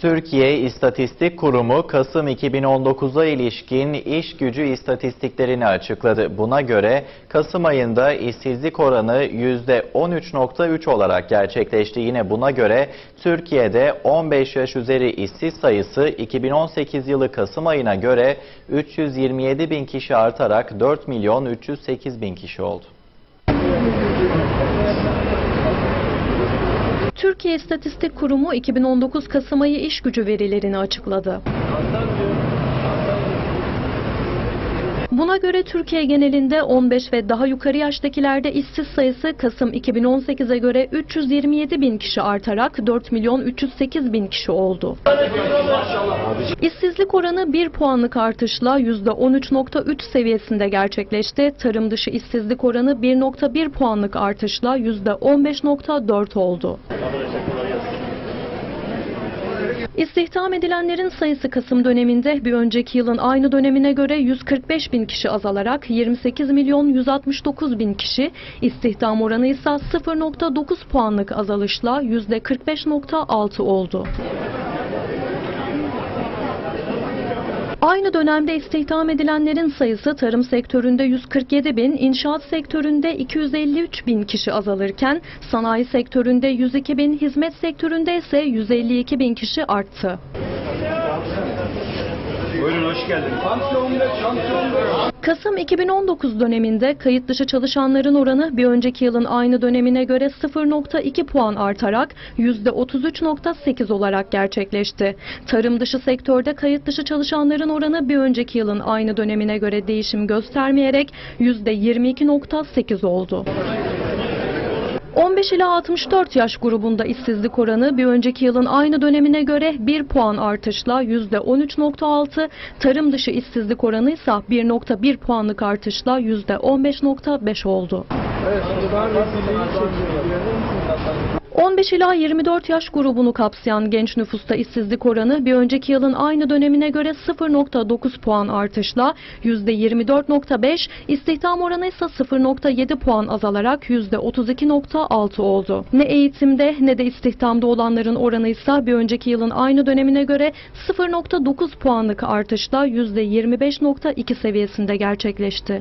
Türkiye İstatistik Kurumu Kasım 2019'a ilişkin iş gücü istatistiklerini açıkladı. Buna göre Kasım ayında işsizlik oranı %13.3 olarak gerçekleşti. Yine buna göre Türkiye'de 15 yaş üzeri işsiz sayısı 2018 yılı Kasım ayına göre 327 bin kişi artarak 4 milyon 308 bin kişi oldu. Türkiye İstatistik Kurumu 2019 Kasım ayı iş gücü verilerini açıkladı. Buna göre Türkiye genelinde 15 ve daha yukarı yaştakilerde işsiz sayısı Kasım 2018'e göre 327 bin kişi artarak 4 milyon 308 bin kişi oldu. İşsizlik oranı 1 puanlık artışla %13.3 seviyesinde gerçekleşti. Tarım dışı işsizlik oranı 1.1 puanlık artışla %15.4 oldu. İstihdam edilenlerin sayısı Kasım döneminde bir önceki yılın aynı dönemine göre 145 bin kişi azalarak 28 milyon 169 bin kişi, istihdam oranı ise 0.9 puanlık azalışla %45.6 oldu. Aynı dönemde istihdam edilenlerin sayısı tarım sektöründe 147 bin, inşaat sektöründe 253 bin kişi azalırken sanayi sektöründe 102 bin, hizmet sektöründe ise 152 bin kişi arttı. Buyurun hoş be. Kasım 2019 döneminde kayıt dışı çalışanların oranı bir önceki yılın aynı dönemine göre 0.2 puan artarak %33.8 olarak gerçekleşti. Tarım dışı sektörde kayıt dışı çalışanların oranı bir önceki yılın aynı dönemine göre değişim göstermeyerek %22.8 oldu. 15 ila 64 yaş grubunda işsizlik oranı bir önceki yılın aynı dönemine göre 1 puan artışla %13.6, tarım dışı işsizlik oranı ise 1.1 puanlık artışla %15.5 oldu. 15 ila 24 yaş grubunu kapsayan genç nüfusta işsizlik oranı bir önceki yılın aynı dönemine göre 0.9 puan artışla %24.5, istihdam oranı ise 0.7 puan azalarak %32.6 oldu. Ne eğitimde ne de istihdamda olanların oranı ise bir önceki yılın aynı dönemine göre 0.9 puanlık artışla %25.2 seviyesinde gerçekleşti.